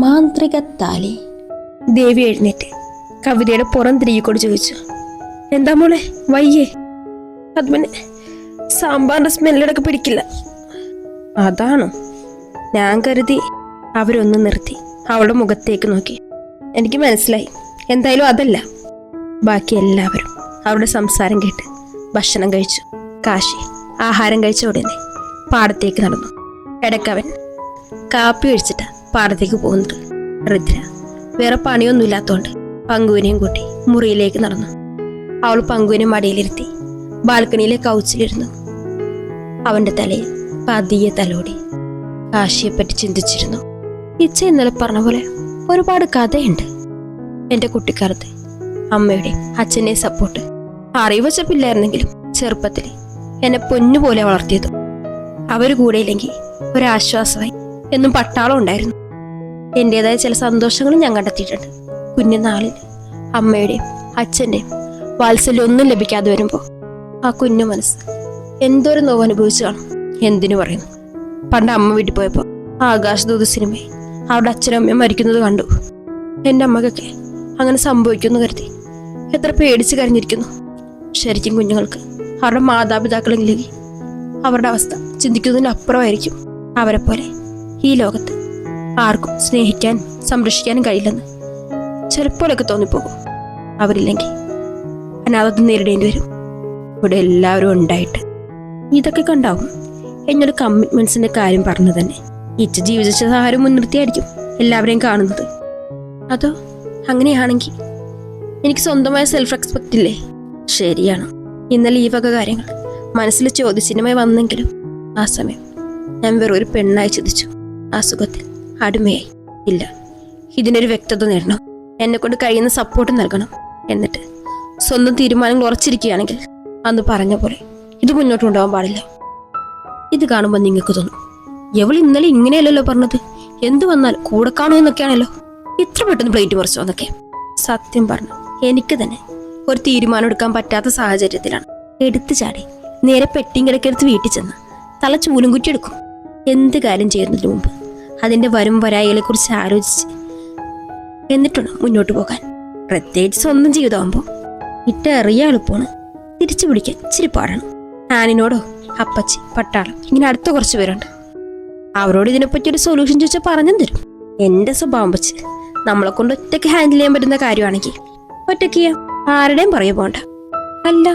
മാന്ത്രിക താലി ദേവി എഴുന്നേറ്റ് കവിതയുടെ പുറം തിരികെക്കൊണ്ട് ചോദിച്ചു എന്താ മോളെ വയ്യേ? പിന്നെ സാമ്പാറിന്റെ സ്മെല്ലടക്കം പിടിക്കില്ല. അതാണ്? ഞാൻ കരുതി അവരൊന്ന് നിർത്തി അവളുടെ മുഖത്തേക്ക് നോക്കി. എനിക്ക് മനസ്സിലായി എന്തായാലും അതല്ല. ബാക്കി എല്ലാവരും അവരുടെ സംസാരം കേട്ട് ഭക്ഷണം കഴിച്ചു. കാശി ആഹാരം കഴിച്ച ഉടനെ പാടത്തേക്ക് നടന്നു. ഇടക്കവൻ കാപ്പി കഴിച്ചിട്ട് പാടത്തേക്ക് പോകുന്നത് രുദ്ര വേറെ പണിയൊന്നും ഇല്ലാത്തതുകൊണ്ട് പങ്കുവിനെയും കൂട്ടി മുറിയിലേക്ക് നടന്നു. അവൾ പങ്കുവിനെ മടിയിലിരുത്തി ബാൽക്കണിയിലെ കൗച്ചിലിരുന്നു. അവന്റെ തലയിൽ പതിയെ തലോടി കാശിയെപ്പറ്റി ചിന്തിച്ചിരുന്നു. ഇച്ച ഇന്നലെ പറഞ്ഞ പോലെ ഒരുപാട് കഥയുണ്ട്. എന്റെ കുട്ടിക്കാലത്ത് അമ്മയുടെ അച്ഛനെ സപ്പോർട്ട് അറിവച്ച പിള്ളേർന്നെങ്കിലും ചെറുപ്പത്തിൽ എന്നെ പൊന്നുപോലെ വളർത്തിയതും. അവർ കൂടെയില്ലെങ്കിൽ ഒരാശ്വാസമായി എന്നും പട്ടാളം ഉണ്ടായിരുന്നു. എന്റെതായ ചില സന്തോഷങ്ങളും ഞാൻ കണ്ടെത്തിയിട്ടുണ്ട്. കുഞ്ഞുനാളിൽ അമ്മയുടെയും അച്ഛന്റെയും വാത്സല്യം ഒന്നും ലഭിക്കാതെ വരുമ്പോൾ ആ കുഞ്ഞു മനസ്സ് എന്തോരം നോവ് അനുഭവിച്ചു കാണും എന്തിനു പറയുന്നു? പണ്ട് അമ്മ വീട്ടിൽ പോയപ്പോൾ ആകാശദൂത് സിനിമയിൽ അച്ഛനും അമ്മയും മരിക്കുന്നത് കണ്ടു. എന്റെ അമ്മക്കൊക്കെ അങ്ങനെ സംഭവിക്കുമെന്ന് കരുതി എത്ര പേടിച്ച് കരഞ്ഞിരിക്കുന്നു. ശരിക്കും കുഞ്ഞുങ്ങൾക്ക് അവരുടെ മാതാപിതാക്കളെങ്കിലേക്ക് അവരുടെ അവസ്ഥ ചിന്തിക്കുന്നതിന് അപ്പുറമായിരിക്കും. അവരെ പോലെ ഈ ലോകത്ത് ആർക്കും സ്നേഹിക്കാൻ സംരക്ഷിക്കാനും കഴിയില്ലെന്ന് ചിലപ്പോഴൊക്കെ തോന്നിപ്പോകും. അവരില്ലെങ്കിൽ അനാഥത്വം നേരിടേണ്ടി വരും. ഇവിടെ എല്ലാവരും ഉണ്ടായിട്ട് ഇതൊക്കെ കണ്ടാവും. എന്നൊരു കമ്മിറ്റ്മെന്റ്സിന്റെ കാര്യം പറഞ്ഞു തന്നെ. ഇച്ച ജീവിച്ച സഹാരം മുൻനിർത്തിയായിരിക്കും എല്ലാവരെയും കാണുന്നത്. അതോ അങ്ങനെയാണെങ്കിൽ എനിക്ക് സ്വന്തമായ സെൽഫ് എക്സ്പെക്റ്റ് ഇല്ലേ? ശരിയാണ്. ഇന്നലെ ഈ വക കാര്യങ്ങൾ മനസ്സിൽ ചോദ്യചിഹ്നമായി വന്നെങ്കിലും ആ സമയം ഞാൻ വെറും ഒരു പെണ്ണായി ചിന്തിച്ചു. ആ സുഖത്തിൽ അടിമയായി. ഇല്ല ഇതിനൊരു വ്യക്തത നേടണം. എന്നെക്കൊണ്ട് കഴിയുന്ന സപ്പോർട്ട് നൽകണം. എന്നിട്ട് സ്വന്തം തീരുമാനങ്ങൾ ഉറച്ചിരിക്കുകയാണെങ്കിൽ അന്ന് പറഞ്ഞ പോലെ ഇത് മുന്നോട്ട് കൊണ്ടുപോകാൻ പാടില്ല. ഇത് കാണുമ്പോൾ നിങ്ങൾക്ക് തോന്നും എവൾ ഇന്നലെ ഇങ്ങനെയല്ലല്ലോ പറഞ്ഞത്? എന്ത് വന്നാൽ കൂടെ കാണുമെന്നൊക്കെയാണല്ലോ ഇത്ര പെട്ടെന്ന് പ്ലേറ്റ് പറിച്ചോ എന്നൊക്കെ. സത്യം പറഞ്ഞു എനിക്ക് തന്നെ ഒരു തീരുമാനം എടുക്കാൻ പറ്റാത്ത സാഹചര്യത്തിലാണ്. എടുത്തു ചാടി നേരെ പെട്ടിയും കിടക്കെടുത്ത് വീട്ടിൽ ചെന്ന് തല ചൂലും കുറ്റി എടുക്കും. എന്ത് കാര്യം ചെയ്യുന്നതിന് മുമ്പ് അതിന്റെ വരും വരായികളെ കുറിച്ച് ആലോചിച്ച് എന്നിട്ടുണ്ട് മുന്നോട്ട് പോകാൻ. പ്രത്യേകിച്ച് സ്വന്തം ജീവിതമാകുമ്പോൾ ഇട്ട എറിയാൾ എളുപ്പമാണ്. തിരിച്ചു പിടിക്കാൻ ഇച്ചിരി പാടാണ്. ആനിനോടോ അപ്പച്ചി പട്ടാളം ഇങ്ങനെ അടുത്ത കുറച്ച് പേരുണ്ട്. അവരോട് ഇതിനെപ്പറ്റി ഒരു സൊല്യൂഷൻ ചോദിച്ചാൽ പറഞ്ഞു തരും. എന്റെ സ്വഭാവം വെച്ച് നമ്മളെ കൊണ്ട് ഒറ്റയ്ക്ക് ഹാൻഡിൽ ചെയ്യാൻ പറ്റുന്ന കാര്യമാണെങ്കിൽ ഒറ്റയ്ക്ക് ആരുടെയും പറയ പോകണ്ട. അല്ല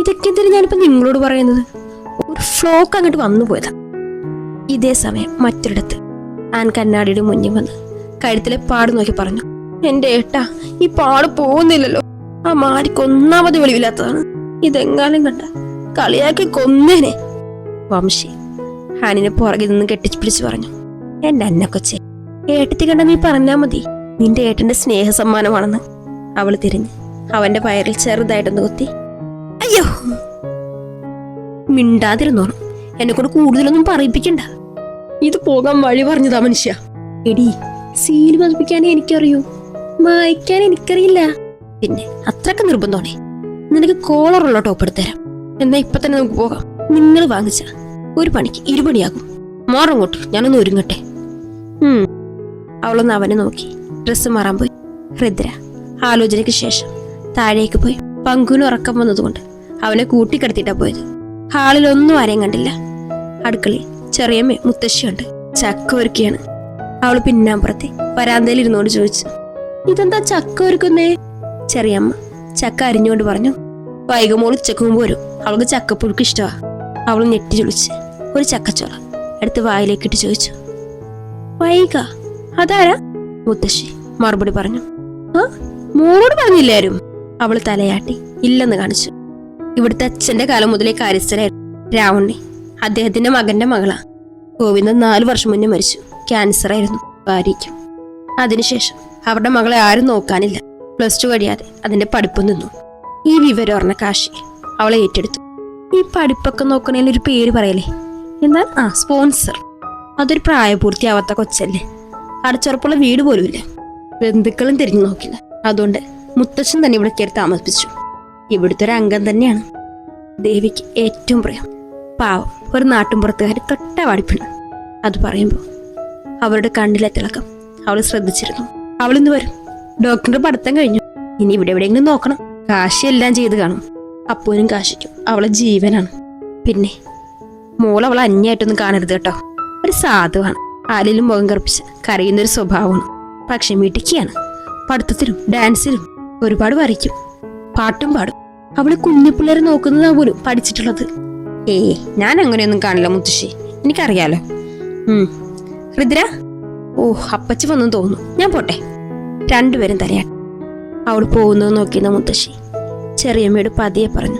ഇതൊക്കെ എന്തിനു ഞാനിപ്പോൾ നിങ്ങളോട് പറയുന്നത്? ഒരു ഫ്ലോക്ക് അങ്ങോട്ട് വന്നു പോയതാ. ഇതേ സമയം മറ്റൊരിടത്ത്. ആൻ കണ്ണാടിയുടെ മുന്നിൽ വന്ന് കഴുത്തിലെ പാട് നോക്കി പറഞ്ഞു എന്റെ ഏട്ടാ ഈ പാട് പോകുന്നില്ലല്ലോ. ആ മാരിക്ക് ഒന്നാമത് വെളിവില്ലാത്തതാണ്. ഇതെങ്ങാനും കണ്ട കളിയാക്കി കൊന്നേനെ. വംശി ഹാനിനെ പുറകിൽ നിന്ന് കെട്ടിപ്പിടിച്ച് പറഞ്ഞു എന്റെ അന്ന കൊച്ചെ ഏട്ടത്തി കണ്ട നീ പറഞ്ഞാ മതി. നിന്റെ ഏട്ടന്റെ സ്നേഹ സമ്മാനമാണെന്ന് അവൾ തിരിഞ്ഞ് അവന്റെ വയറിൽ ചെറുതായിട്ടൊന്ന് കുത്തി അയ്യോ. മിണ്ടാതിരുന്നോണം. എന്നെ കൊണ്ട് കൂടുതലൊന്നും പറയിപ്പിക്കണ്ട. ഇത് പോകാൻ വഴി പറഞ്ഞതാ മനുഷ്യ. എടി സീൽ പതിപ്പിക്കാൻ എനിക്കറിയൂ. മായ്ക്കാൻ എനിക്കറിയില്ല. പിന്നെ അത്രയ്ക്ക് നിർബന്ധമാണേ. നിനക്ക് കോളറുള്ള ടോപ്പ് എടുത്തുതരാം എന്നാ ഇപ്പൊ തന്നെ നമുക്ക് പോകാം. നിങ്ങൾ വാങ്ങിച്ച ഒരു പണിക്ക് ഇരുപണിയാകും. മാറങ്ങോട്ട് ഞാനൊന്ന് ഒരുങ്ങട്ടെ. ഉം. അവളൊന്ന് അവനെ നോക്കി. ഡ്രസ്സ് മാറാൻ പോയി. ഹൃദ്ര ആലോചനയ്ക്ക് ശേഷം താഴേക്ക് പോയി. പങ്കുവിന് ഉറക്കം വന്നതുകൊണ്ട് അവനെ കൂട്ടിക്കിടത്തിയിട്ടാ പോയത്. ഹാളിൽ ഒന്നും ആരെയും കണ്ടില്ല. അടുക്കളയിൽ ചെറിയമ്മ മുത്തശ്ശിയുണ്ട്. ചക്ക ഒരുക്കിയാണ്. അവൾ പിന്നാമ്പുറത്തെ വരാന്തയിൽ ഇരുന്നോട് ചോദിച്ചു ഇതെന്താ ചക്ക ഒരുക്കുന്നേ? ചെറിയമ്മ ചക്ക അരിഞ്ഞുകൊണ്ട് പറഞ്ഞു വൈകുമോൾ ഉച്ചയ്ക്ക് മുമ്പ് വരും. അവൾക്ക് ചക്കപ്പുഴുക്ക് ഇഷ്ടമാ അവൾ ഞെട്ടി ചൊളിച്ച് ഒരു ചക്കച്ചോള എടുത്ത് വായിലേക്കിട്ട് ചോദിച്ചു വൈക അതാരാ? മുത്തശ്ശി മറുപടി പറഞ്ഞു ആ മോളോട് പറഞ്ഞില്ലാരും? അവൾ തലയാട്ടി ഇല്ലെന്ന് കാണിച്ചു. ഇവിടുത്തെ അച്ഛന്റെ കാലം മുതലേ കാര്യസ്ഥനായിരുന്നു രാവണ്ണി. അദ്ദേഹത്തിന്റെ മകന്റെ മകളാ. ഗോവിന്ദൻ നാലു വർഷം മുന്നേ മരിച്ചു. ക്യാൻസർ ആയിരുന്നു ഭാര്യയ്ക്കും. അതിനുശേഷം അവരുടെ മകളെ ആരും നോക്കാനില്ല. പ്ലസ് ടു കഴിയാതെ അതിന്റെ പഠിപ്പ് നിന്നു. ഈ വിവരം പറഞ്ഞ കാശി അവളെ ഏറ്റെടുത്തു. ഈ പഠിപ്പൊക്കെ നോക്കണേൽ ഒരു പേര് പറയലേ എന്നാൽ ആ സ്പോൺസർ. അതൊരു പ്രായപൂർത്തിയാവാത്ത കൊച്ചല്ലേ? അടച്ചുറപ്പുള്ള വീട് പോലുമില്ല. ബന്ധുക്കളും തിരിഞ്ഞു നോക്കില്ല. അതുകൊണ്ട് മുത്തച്ഛൻ തന്നെ ഇവിടെ കയറി താമസിപ്പിച്ചു. ഇവിടുത്തെ ഒരു അംഗം തന്നെയാണ്. ദേവിക്ക് ഏറ്റവും പ്രിയം. പാവം ഒരു നാട്ടുംപുറത്തുകാരി തൊട്ട വാടിപ്പിണ്. അത് പറയുമ്പോൾ അവരുടെ കണ്ണിലെ തിളക്കം അവൾ ശ്രദ്ധിച്ചിരുന്നു. അവളിന്ന് വരും. ഡോക്ടറിന്റെ പഠിത്തം കഴിഞ്ഞു. ഇനി ഇവിടെ എവിടെയെങ്കിലും നോക്കണം. കാശി എല്ലാം ചെയ്ത് കാണും. അപ്പൂനും കാശിക്കും. അവളെ ജീവനാണ്. പിന്നെ മോൾ അവളെ അന്യായിട്ടൊന്നും കാണരുത് കേട്ടോ. ഒരു സാധുവാണ്. ആലിലും മുഖം കറുപ്പിച്ച് കരയുന്നൊരു സ്വഭാവമാണ്. പക്ഷെ മിടുക്കിയാണ്. പഠിത്തത്തിലും ഡാൻസിലും ഒരുപാട് വരയ്ക്കും. പാട്ടും പാടും. അവൾ കുഞ്ഞു പിള്ളേരെ നോക്കുന്നതാ പോലും പഠിച്ചിട്ടുള്ളത്. ഏ ഞാൻ അങ്ങനെയൊന്നും കാണില്ല മുത്തശ്ശി. എനിക്കറിയാലോ. ഉം. രുദ്ര ഓ അപ്പച്ചി വന്നു തോന്നുന്നു. ഞാൻ പോട്ടെ. രണ്ടുപേരും തലയാട്ടി അവൾ പോകുന്നത് നോക്കിയിരുന്ന മുത്തശ്ശി. ചെറിയമ്മയോട് പതിയെ പറഞ്ഞു.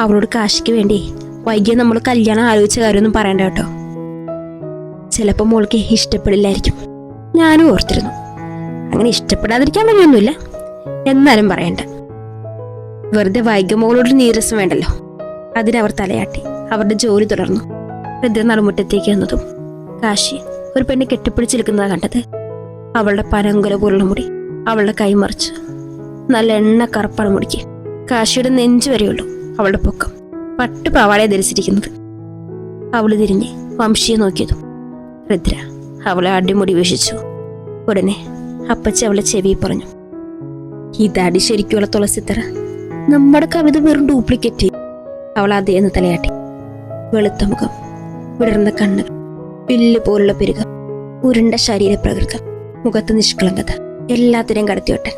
അവളോട് കാശിക്ക് വേണ്ടി വൈകിയ നമ്മൾ കല്യാണം ആലോചിച്ച കാര്യമൊന്നും പറയണ്ട കേട്ടോ. ചിലപ്പോൾ മോൾക്ക് ഇഷ്ടപ്പെടില്ലായിരിക്കും. ഞാനും ഓർത്തിരുന്നു. അങ്ങനെ ഇഷ്ടപ്പെടാതിരിക്കാൻ വഴിയൊന്നുമില്ല. എന്നാലും പറയണ്ട. വെറുതെ വൈകമോളോട് നീരസം വേണ്ടല്ലോ. അതിനവർ തലയാട്ടി. അവരുടെ ജോലി തുടർന്നു. ഹൃദയ നടുമുറ്റത്തേക്ക് എന്നതും കാശി ഒരു പെണ്ണ് കെട്ടിപ്പിടിച്ച് നിൽക്കുന്നതാ കണ്ടത്. അവളുടെ പനങ്കുല പോലുള്ള മുടി അവളുടെ കൈമറിച്ച് നല്ല എണ്ണ കറുപ്പാണ് മുടിക്ക്. കാശിയുടെ നെഞ്ചു വരെയുള്ളൂ അവളുടെ പൊക്കം. പട്ട് പാവാടയെ ധരിച്ചിരിക്കുന്നത്. അവൾ തിരിഞ്ഞ് വംശിയെ നോക്കിയതും രുദ്ര അവളെ അടിമുടി വീക്ഷിച്ചു. ഉടനെ അപ്പച്ചി അവളെ ചെവി പറഞ്ഞു. ഈ ഇതാടി ശരിക്കുള്ള തുളസിത്തറ. നമ്മുടെ കവിത വെറും ഡ്യൂപ്ലിക്കേറ്റ്. അവൾ അതേന്ന് തലയാട്ടി. വെളുത്ത മുഖം വിടർന്ന കണ്ണുകൾ പില്ല് പോലുള്ള പെരുക ഉരുണ്ട ശരീരപ്രകൃതം മുഖത്ത് നിഷ്കളങ്കത എല്ലാത്തിനെയും കടത്തിയോട്ടൻ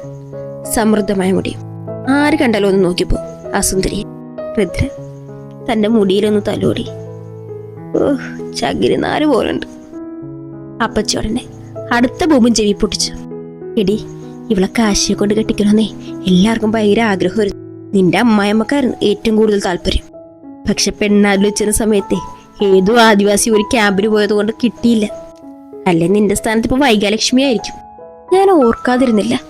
സമൃദ്ധമായ മുടിയും ആര് കണ്ടാലും ഒന്ന് നോക്കിപ്പോ. അസുന്ദരി സുന്ദരിയെ രുദ്ര തന്റെ മുടിയിലൊന്ന് തലോടി. ഓഹ് ചകിരി നാല് പോലുണ്ട്. അപ്പച്ചോടനെ അടുത്ത ഭൂമി ചെവി പൊട്ടിച്ചു. എടി ഇവളെ കാശിയെ കൊണ്ട് കെട്ടിക്കണമെന്നേ എല്ലാവർക്കും ഭയങ്കര ആഗ്രഹമായിരുന്നു നിന്റെ അമ്മായിമ്മക്കായിരുന്നു ഏറ്റവും കൂടുതൽ താല്പര്യം. പക്ഷെ പെണ്ണാലോചിച്ചിരുന്ന സമയത്തെ ഏതോ ആദിവാസി ഒരു ക്യാമ്പിന് പോയതുകൊണ്ട് കിട്ടിയില്ല. അല്ലെ നിന്റെ സ്ഥാനത്ത് ഇപ്പൊ വൈകാലക്ഷ്മി ആയിരിക്കും. ഞാൻ ഓർക്കാതിരുന്നില്ല.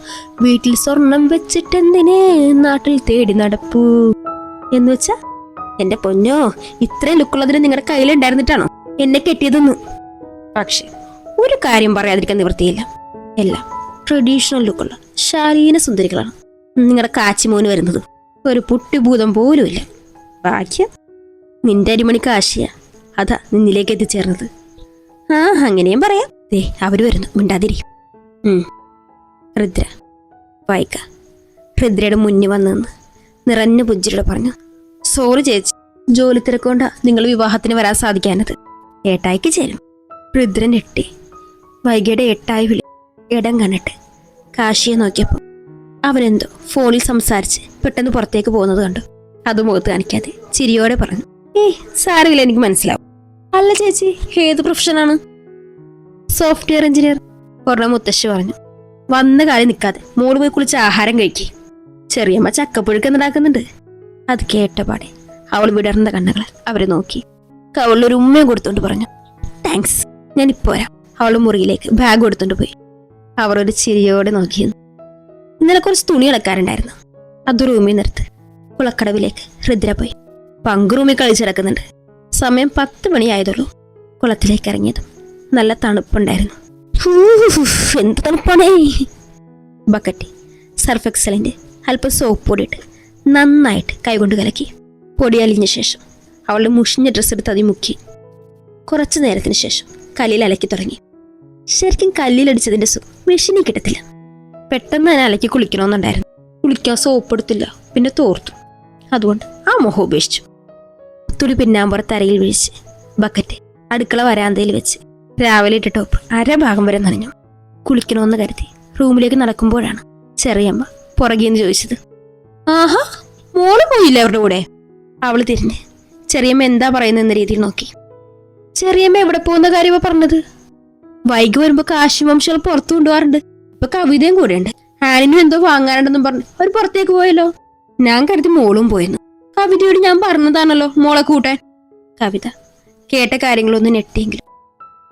വീട്ടിൽ സ്വർണം വെച്ചിട്ടെന്തിനെ നാട്ടിൽ തേടി നടപ്പൂ? എന്ന് വെച്ചാ എന്റെ പൊന്നോ ഇത്രയും ലുക്കുള്ളതിന് നിങ്ങളുടെ കയ്യിലുണ്ടായിരുന്നിട്ടാണോ എന്നെ കെട്ടിയതെന്ന്? പക്ഷെ ഒരു കാര്യം പറയാതിരിക്കാൻ നിവൃത്തിയില്ല. എല്ലാം ട്രഡീഷണൽ ലുക്കുള്ള ശാലീന സുന്ദരികളാണ് നിങ്ങളുടെ കാച്ചിമോന് വരുന്നത്. ഒരു പുട്ടിഭൂതം പോലുമില്ല. ഭാഗ്യം നിന്റെ അരിമണിക്ക് ആശയ അതാ നിന്നിലേക്ക് എത്തിച്ചേർന്നത്. ആ അങ്ങനെയും പറയാം. ദേ അവർ വരുന്നു. മിണ്ടാതിരിക്കും. രുദ്ര വായിക്ക. രുദ്രയുടെ മുന്നിൽ വന്നു നിന്ന് നിറഞ്ഞ പുഞ്ചിരിയോടെ പറഞ്ഞു സോറി ചേച്ചി ജോലി തിരക്കൊണ്ട നിങ്ങൾ വിവാഹത്തിന് വരാൻ സാധിക്കാനത് ഏട്ടായിക്ക് ചേരും. രുദ്രൻ എട്ടി വൈകിയുടെ എട്ടായി വിളി ഇടം കണ്ടിട്ട്. കാശിയെ നോക്കിയപ്പോൾ അവനെന്തോ ഫോണിൽ സംസാരിച്ച് പെട്ടെന്ന് പുറത്തേക്ക് പോകുന്നത് കണ്ടു. അത് മുഖത്ത് കാണിക്കാതെ ചിരിയോടെ പറഞ്ഞു ഏയ് സാരമില്ല എനിക്ക് മനസ്സിലാവും. അല്ല ചേച്ചി ഏത് പ്രൊഫഷനാണ്? സോഫ്റ്റ്വെയർ എഞ്ചിനീയർ ഒരെണ്ണം മുത്തശ്ശി പറഞ്ഞു. വന്ന കാര്യം നിൽക്കാതെ മോൾ പോയി കുളിച്ച് ആഹാരം കഴിക്കി. ചെറിയമ്മ ചക്കപ്പുഴുക്ക് ഉണ്ടാക്കുന്നുണ്ട് അത് കേട്ടപാടെ അവൾ വിടർന്ന കണ്ണുകൾ അവരെ നോക്കി. കവളിലൊരു ഉമ്മയും കൊടുത്തോണ്ട് പറഞ്ഞു താങ്ക്സ് ഞാൻ ഇപ്പോ വരാം. അവൾ മുറിയിലേക്ക് ബാഗ് കൊടുത്തോണ്ട് പോയി. അവർ ഒരു ചിരിയോടെ നോക്കിയിരുന്നു ഇന്നലെ കുറച്ച് തുണി ഇളക്കാറുണ്ടായിരുന്നു അത് റൂമിൽ നിർത്ത്. കുളക്കടവിലേക്ക് രുദ്ര പോയി. പങ്ക് റൂമിൽ കളിച്ചിടക്കുന്നുണ്ട് സമയം പത്ത് മണിയായതുള്ളൂ കുളത്തിലേക്ക് ഇറങ്ങിയതും നല്ല തണുപ്പുണ്ടായിരുന്നു. എന്ത് തണുപ്പാണേ. ബക്കറ്റി സർഫ് എക്സലിന്റെ അല്പം സോപ്പ് പൊടിയിട്ട് നന്നായിട്ട് കൈകൊണ്ട് കലക്കി പൊടി അലിഞ്ഞ ശേഷം അവളുടെ മുഷിഞ്ഞ ഡ്രസ്സ് എടുത്ത് അതി മുക്കി. കുറച്ചു നേരത്തിന് ശേഷം കല്ലിൽ അലക്കി തുടങ്ങി. ശരിക്കും കല്ലിലടിച്ചതിന്റെ സുഖം മെഷീനിൽ കിട്ടത്തില്ല. പെട്ടെന്ന് തന്നെ അലക്കി കുളിക്കണമെന്നുണ്ടായിരുന്നു. കുളിക്കാൻ സോപ്പ് എടുത്തില്ല. പിന്നെ തോർത്തു. അതുകൊണ്ട് ആ മുഖം ഉപേക്ഷിച്ചു. തുളി പിന്നാമ്പുറത്ത് അരയിൽ വീഴ്ച് ബക്കറ്റ് അടുക്കള വരാന്തയിൽ വെച്ച് രാവിലെ ഇട്ട ടോപ്പ് അര ഭാഗം വരെ നനഞ്ഞു. കുളിക്കണമെന്ന് കരുതി റൂമിലേക്ക് നടക്കുമ്പോഴാണ് ചെറിയമ്മ പുറകേന്ന് ചോദിച്ചത്. ആഹാ മോൾ പോയില്ല അവരുടെ കൂടെ? അവൾ തിരിഞ്ഞ് ചെറിയമ്മ എന്താ പറയുന്നതെന്ന രീതിയിൽ നോക്കി. ചെറിയമ്മ എവിടെ പോകുന്ന കാര്യമാ പറഞ്ഞത്? വൈകി വരുമ്പോ കാശി പുറത്തു കൊണ്ടുപോകാറുണ്ട്. ഇപ്പൊ കവിതയും കൂടെ ഉണ്ട് ആനിനും എന്തോ വാങ്ങാനുണ്ടെന്നും പറഞ്ഞു. അവർ പുറത്തേക്ക് പോയല്ലോ. ഞാൻ കരുതി മോളും പോയെന്നു കവിതയോട് ഞാൻ പറഞ്ഞതാണല്ലോ മോളെ കൂട്ടാൻ. കവിത കേട്ട കാര്യങ്ങളൊന്നും ഞെട്ടിയെങ്കിലും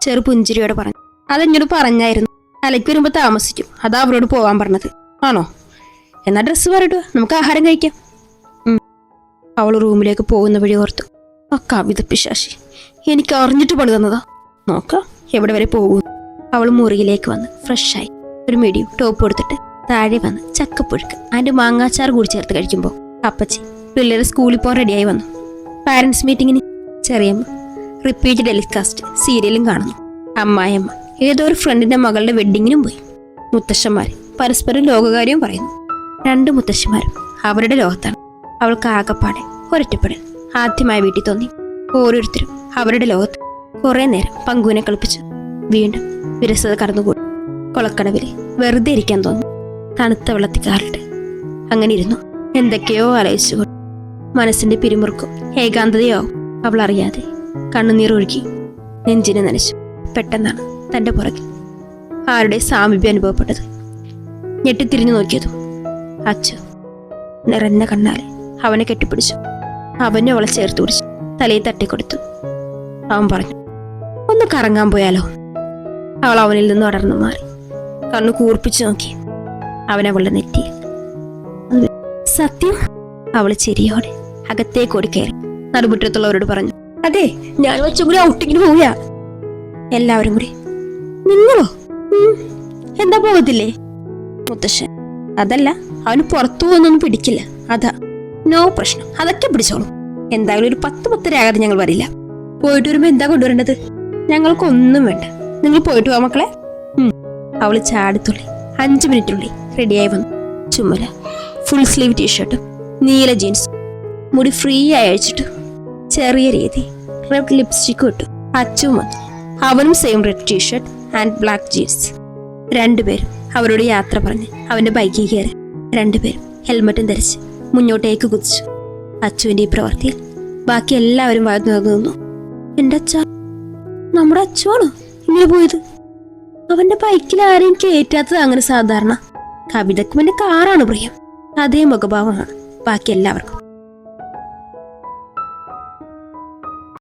ചെറു പുഞ്ചിരിയോടെ പറഞ്ഞു. അതെന്നോട് പറഞ്ഞായിരുന്നു. തലയ്ക്ക് വരുമ്പോൾ താമസിക്കും. അതാ അവരോട് പോവാൻ പറഞ്ഞത്. ആണോ? എന്നാ ഡ്രസ്സ് പറയട്ടോ നമുക്ക് ആഹാരം കഴിക്കാം. അവൾ റൂമിലേക്ക് പോകുന്ന വഴി ഓർത്തു. ആ കവിത പിശാശി. എനിക്ക് അറിഞ്ഞിട്ട് പണി തന്നതാ. നോക്കാം എവിടെ വരെ പോകും അവൾ മുറിയിലേക്ക് വന്ന് ഫ്രഷായി ഒരു മീഡിയം ടോപ്പ് കൊടുത്തിട്ട് താഴെ വന്ന് ചക്കപ്പുഴുക്ക് അതിന്റെ മാങ്ങാച്ചാർ കൂടി ചേർത്ത് കഴിക്കുമ്പോൾ അപ്പച്ചി പിള്ളേർ സ്കൂളിൽ പോകാൻ റെഡിയായി വന്നു. പാരൻസ് മീറ്റിങ്ങിന് ചെറിയമ്മ റിപ്പീറ്റ് ടെലികാസ്റ്റ് സീരിയലും കാണുന്നു. അമ്മായിയമ്മ ഏതോ ഒരു ഫ്രണ്ടിന്റെ മകളുടെ വെഡ്ഡിങ്ങിനും പോയി. മുത്തശ്ശന്മാർ പരസ്പരം ലോകകാര്യവും പറയുന്നു. രണ്ട് മുത്തശ്ശിമാരും അവരുടെ ലോകത്താണ്. അവൾക്ക് ആകപ്പാടെ ഒരൊറ്റപ്പെടൽ ആദ്യമായി വീട്ടിൽ തോന്നി. ഓരോരുത്തരും അവരുടെ ലോകത്ത് കുറേ നേരം പങ്കുവിനെ കളിപ്പിച്ചു വീണ്ടും വിരസത കടന്നുകൂടി കൊളക്കടവിൽ വെറുതെ ഇരിക്കാൻ തോന്നി. തണുത്ത വെള്ളത്തിൽ കാറിട്ട് അങ്ങനെ ഇരുന്നു. എന്തൊക്കെയോ ആലോചിച്ചുകൊണ്ട്. മനസ്സിന്റെ പിരിമുറുക്കും ഏകാന്തതയാവും അവൾ അറിയാതെ കണ്ണുനീർ ഒഴുകി നെഞ്ചിനെ നനച്ചു. പെട്ടെന്നാണ് തന്റെ പുറകിൽ ആരുടെ സാമീപ്യം അനുഭവപ്പെട്ടത്. ഞെട്ടിത്തിരിഞ്ഞു നോക്കിയതും അച്ചു നിറഞ്ഞ കണ്ണാൽ അവനെ കെട്ടിപ്പിടിച്ചു. അവനെ അവളെ ചേർത്ത് പിടിച്ചു. തലയിൽ തട്ടിക്കൊടുത്തു. അവൻ പറഞ്ഞു ഒന്ന് കറങ്ങാൻ പോയാലോ? അവൾ അവനിൽ നിന്ന് അടർന്നു മാറി. കണ്ണു കൂർപ്പിച്ചു നോക്കി. അവൻ അവളെ നെറ്റി. സത്യം? അവൾ ചിരിയോടെ അകത്തേക്ക് ഓടിക്കയറി നടുമുറ്റത്തുള്ളവരോട് പറഞ്ഞു അതെ ഞാൻ വെച്ചും കൂടി ഔട്ടിങ്ങിന് പോവുക എല്ലാവരും കൂടി നിങ്ങളോ എന്താ പോകത്തില്ലേ? മുത്തശ്ശൻ അതല്ല അവന് പുറത്തു പോകുന്നൊന്നും പിടിക്കില്ല. അതാ നോ പ്രശ്നം അതൊക്കെ പിടിച്ചോളൂ. എന്തായാലും ഒരു പത്ത് പത്തരയാകാതെ ഞങ്ങൾ വരില്ല. പോയിട്ട് വരുമ്പോ എന്താ കൊണ്ടുവരേണ്ടത്? ഞങ്ങൾക്കൊന്നും വേണ്ട. നിങ്ങൾ പോയിട്ട് പോവാ മക്കളെ. അവൾ ചാടിത്തുള്ളി അഞ്ചു മിനിറ്റിനുള്ളിൽ റെഡിയായി വന്നു. ചുമല ഫുൾ സ്ലീവ് ടീഷർട്ടും നീല ജീൻസും മുടി ഫ്രീ ആയി അഴിച്ചിട്ടു. ചെറിയ രീതി റെഡ് ലിപ്സ്റ്റിക്കും ഇട്ടു. അച്ചും വന്നു. അവനും same red T shirt and black jeans രണ്ടുപേരും അവരോട് യാത്ര പറഞ്ഞ് അവന്റെ ബൈക്കിൽ കയറി. രണ്ടുപേരും ഹെൽമറ്റും ധരിച്ച് മുന്നോട്ടേക്ക് കുതിച്ചു. അച്ചുവിന്റെ ഈ പ്രവൃത്തിയിൽ ബാക്കി എല്ലാവരും വളർന്നു നിന്നു. എന്റെ അച്ഛ നമ്മുടെ അച്ചുവാണോ ഇങ്ങനെ പോയത്? അവന്റെ ബൈക്കിൽ ആരെയും കയറ്റാത്തത് അങ്ങനെ സാധാരണ. കവിതക്കും എന്റെ കാറാണ് പ്രിയം. അതേ മുഖഭാവമാണ് ബാക്കി എല്ലാവർക്കും.